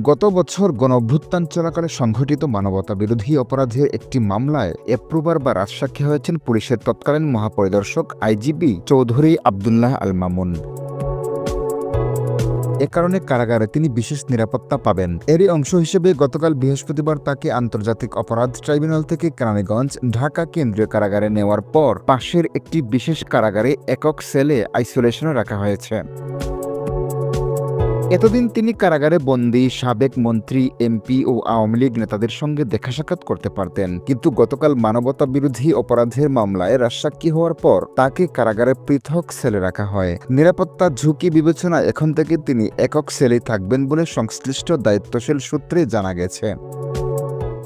গত বছর গণঅভ্যুত্থান চলাকালে সংঘটিত মানবতা বিরোধী অপরাধের একটি মামলায় এপ্রুভার বা রাজসাক্ষী হয়েছেন পুলিশের তৎকালীন মহাপরিদর্শক আইজিপি চৌধুরী আবদুল্লাহ আল মামুন এ কারণে কারাগারে তিনি বিশেষ নিরাপত্তা পাবেন। এরই অংশ হিসেবে গতকাল বৃহস্পতিবার তাকে আন্তর্জাতিক অপরাধ ট্রাইব্যুনাল থেকে কেরানীগঞ্জ, ঢাকা কেন্দ্রীয় কারাগারে নেওয়ার পর পাশের একটি বিশেষ কারাগারে একক সেলে আইসোলেশনে রাখা হয়েছে। এতদিন তিনি কারাগারে বন্দী, সাবেক মন্ত্রী, এমপি ও আওয়ামী লীগ নেতাদের সঙ্গে দেখা সাক্ষাৎ করতে পারতেন। কিন্তু গতকাল মানবতা বিরোধী অপরাধের মামলায় রাজসাক্ষী হওয়ার পর তাকে কারাগারে পৃথক সেলে রাখা হয়। নিরাপত্তা ঝুঁকি বিবেচনা এখন থেকে তিনি একক সেলেই থাকবেন বলে সংশ্লিষ্ট দায়িত্বশীল সূত্রে জানা গেছে।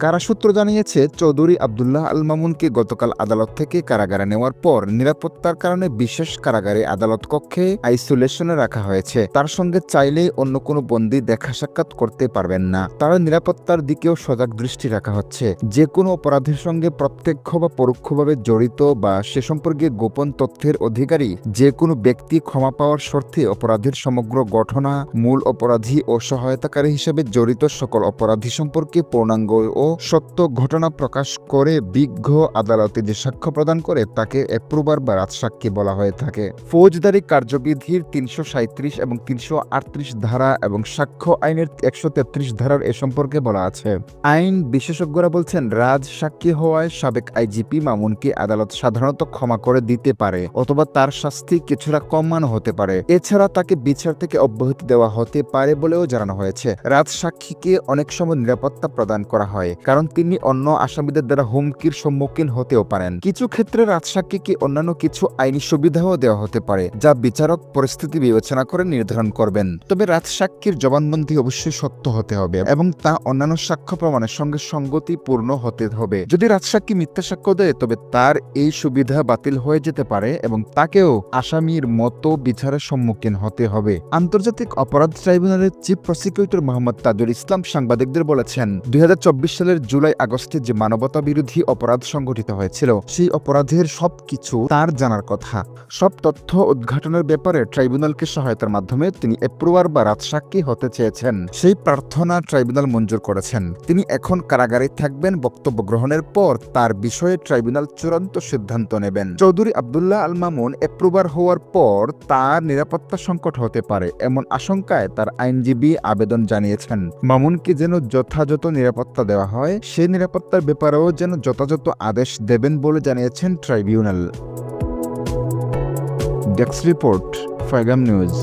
কারাসূত্র জানিয়েছে, চৌধুরী আবদুল্লাহ আল মামুনকে গতকাল আদালত থেকে কারাগারে নেওয়ার পর নিরাপত্তার কারণে বিশেষ কারাগারে আদালত কক্ষে আইসোলেশনে রাখা হয়েছে। তার সঙ্গে চাইলে অন্য কোনো বন্দী দেখা সাক্ষাৎ করতে পারবেন না। তার নিরাপত্তার দিকেও সজাগ দৃষ্টি রাখা হচ্ছে। যে কোনো অপরাধের সঙ্গে প্রত্যক্ষ বা পরোক্ষভাবে জড়িত বা সে সম্পর্কে গোপন তথ্যের অধিকারী যে কোনো ব্যক্তি ক্ষমা পাওয়ার শর্তে অপরাধের সমগ্র ঘটনা, মূল অপরাধী ও সহায়তাকারী হিসেবে জড়িত সকল অপরাধী সম্পর্কে পূর্ণাঙ্গ ও সত্য ঘটনা প্রকাশ করে বিজ্ঞ আদালতে যে সাক্ষ্য প্রদান করে, তাকে অ্যাপ্রুভার বা রাজসাক্ষী বলা হয়ে থাকে। ফৌজদারি কার্যবিধির তিনশো এবং তিনশো আটত্রিশ ধারা এবং সাক্ষ্য আইনের একশো তেত্রিশ ধারার এ সম্পর্কে বলা আছে। আইন বিশেষজ্ঞরা বলছেন রাজ সাক্ষী হওয়ায় সাবেক আইজিপি মামুনকে আদালত সাধারণত ক্ষমা করে দিতে পারে অথবা তার শাস্তি কিছুটা কমানো হতে পারে। এছাড়া তাকে বিচার থেকে অব্যাহতি দেওয়া হতে পারে বলেও জানানো হয়েছে। রাজ সাক্ষীকে অনেক সময় নিরাপত্তা প্রদান করা হয়। কারণ তিনি অন্য আসামিদের দ্বারা হুমকির সম্মুখীন হতেও পারেন। কিছু ক্ষেত্রে রাজসাক্ষীকে অন্যান্য কিছু আইনি সুবিধাও দেওয়া হতে পারে, যা বিচারক পরিস্থিতি বিবেচনা করে নির্ধারণ করবেন। তবে রাজসাক্ষীর জবানবন্দি অবশ্যই সত্য হতে হবে এবং তা অন্যান্য সাক্ষ্য প্রমাণের সঙ্গে সঙ্গতিপূর্ণ হতে হবে। যদি রাজসাক্ষী মিথ্যা সাক্ষ্য দেয়, তবে তার এই সুবিধা বাতিল হয়ে যেতে পারে এবং তাকেও আসামির মতো বিচারের সম্মুখীন হতে হবে। আন্তর্জাতিক অপরাধ ট্রাইব্যুনালের চিফ প্রসিকিউটর মোহাম্মদ তাজুল ইসলাম সাংবাদিকদের বলেছেন, দুই চব্বিশ সালের জুলাই আগস্টে যে মানবতা বিরোধী অপরাধ সংঘটিত হয়েছিল, সেই অপরাধের সবকিছু তার জানার কথা। সব তথ্য উদ্ঘাটনের ব্যাপারে ট্রাইব্যুনালকে সহায়তার মাধ্যমে তিনি এপ্রুভার বা রাজসাক্ষী হতে চেয়েছেন। সেই প্রার্থনা ট্রাইব্যুনাল মঞ্জুর করেছেন। তিনি এখন কারাগারে থাকবেন, বক্তব্য গ্রহণের পর তার বিষয়ে ট্রাইব্যুনাল চূড়ান্ত সিদ্ধান্ত নেবেন। চৌধুরী আবদুল্লাহ আল মামুন এপ্রুভার হওয়ার পর তার নিরাপত্তা সংকট হতে পারে এমন আশঙ্কায় তার আইনজীবী আবেদন জানিয়েছেন। মামুনকে যেন যথাযথ নিরাপত্তা দেওয়া হয়। সে নিরাপত্তার ব্যাপারেও যেন যথাযথ আদেশ দেবেন বলে জানিয়েছেন ট্রাইব্যুনাল। ডেস্ক রিপোর্ট ফাইগাম নিউজ।